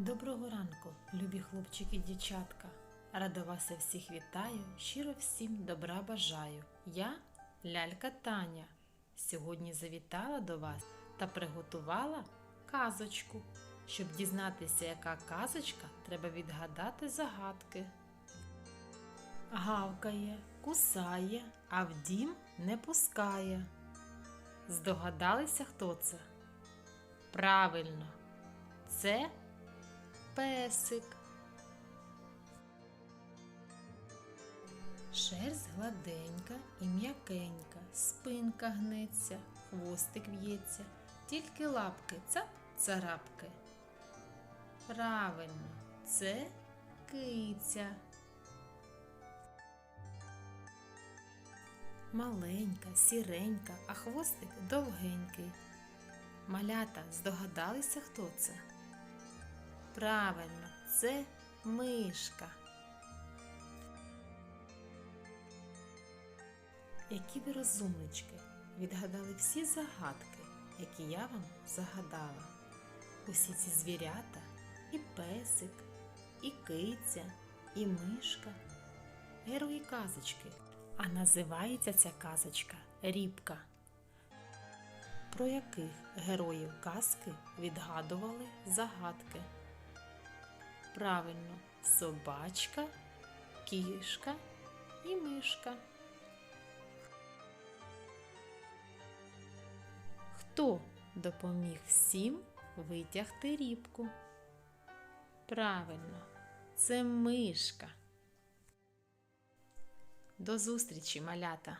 Доброго ранку, любі хлопчики і дівчатка. Рада вас всіх вітаю, щиро всім добра бажаю. Я лялька Таня. Сьогодні завітала до вас та приготувала казочку. Щоб дізнатися, яка казочка, треба відгадати загадки. Гавкає, кусає, а в дім не пускає. Здогадалися, хто це? Правильно, це песик. Шерсть гладенька і м'якенька, спинка гнеться, хвостик в'ється, тільки лапки цап царапки. Правильно, це киця. Маленька, сіренька, а хвостик довгенький. Малята здогадалися, хто це? Правильно, це мишка. Які ви розумнички, відгадали всі загадки, які я вам загадала. Усі ці звірята, і песик, і киця, і мишка. Герої казочки. А називається ця казочка Рібка. Про яких героїв казки відгадували загадки? Правильно, собачка, кішка і мишка. Хто допоміг всім витягти рібку? Правильно, це мишка. До зустрічі, малята!